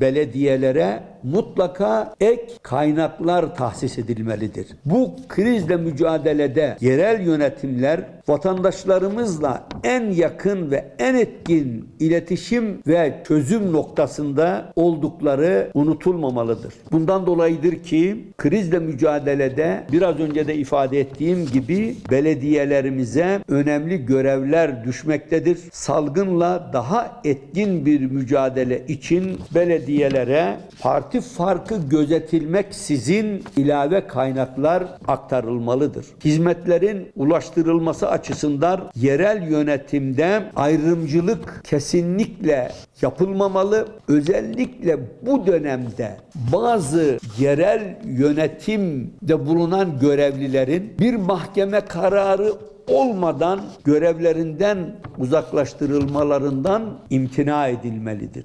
belediyelere mutlaka ek kaynaklar tahsis edilmelidir. Bu krizle mücadelede yerel yönetimler vatandaşlarımızla en yakın ve en etkin iletişim ve çözüm noktasında oldukları unutulmamalıdır. Bundan dolayıdır ki krizle mücadelede biraz önce de ifade ettiğim gibi belediyelerimize önemli görevler düşmektedir. Salgınla daha etkin bir mücadele için belediyelere parti farkı gözetilmeksizin ilave kaynaklar aktarılmalıdır. Hizmetlerin ulaştırılması açısından yerel yönetimde ayrımcılık kesinlikle yapılmamalı. Özellikle bu dönemde bazı yerel yönetimde bulunan görevlilerin bir mahkeme kararı olmadan görevlerinden uzaklaştırılmalarından imtina edilmelidir.